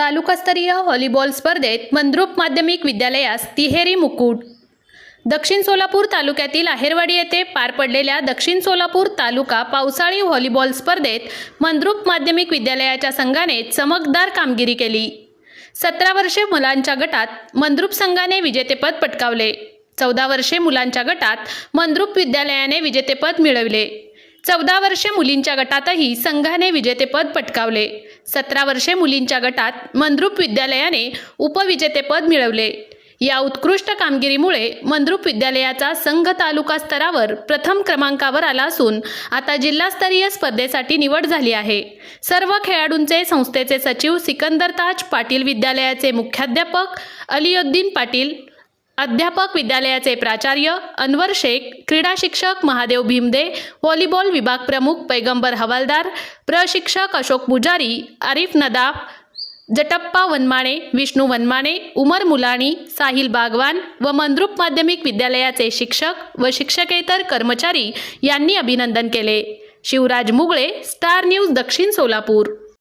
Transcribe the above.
तालुकास्तरीय व्हॉलीबॉल स्पर्धेत मंद्रुप माध्यमिक विद्यालयास तिहेरी मुकुट. दक्षिण सोलापूर तालुक्यातील आहेरवाडी येथे पार पडलेल्या दक्षिण सोलापूर तालुका पावसाळी व्हॉलीबॉल स्पर्धेत मंद्रुप माध्यमिक विद्यालयाच्या संघाने चमकदार कामगिरी केली. सतरा वर्षे मुलांच्या गटात मंद्रुप संघाने विजेतेपद पटकावले. चौदा वर्षे मुलांच्या गटात मंद्रुप विद्यालयाने विजेतेपद मिळवले. चौदा वर्षे मुलींच्या गटातही संघाने विजेतेपद पटकावले. सतरा वर्षे मुलींच्या गटात मंद्रुप विद्यालयाने उपविजेतेपद मिळवले. या उत्कृष्ट कामगिरीमुळे मंद्रुप विद्यालयाचा संघ तालुका स्तरावर प्रथम क्रमांकावर आला असून आता जिल्हास्तरीय स्पर्धेसाठी निवड झाली आहे. सर्व खेळाडूंचे संस्थेचे सचिव सिकंदर ताज पाटील विद्यालयाचे मुख्याध्यापक अलियुद्दीन पाटील अध्यापक विद्यालयाचे प्राचार्य अनवर शेख क्रीडा शिक्षक महादेव भीमदे व्हॉलीबॉल विभाग प्रमुख पैगंबर हवालदार प्रशिक्षक अशोक पुजारी आरिफ नदाफ जटप्पा वनमाणे विष्णू वनमाणे उमर मुलाणी साहिल बागवान व मंद्रुप माध्यमिक विद्यालयाचे शिक्षक व शिक्षकेतर कर्मचारी यांनी अभिनंदन केले. शिवराज मुगळे स्टार न्यूज दक्षिण सोलापूर.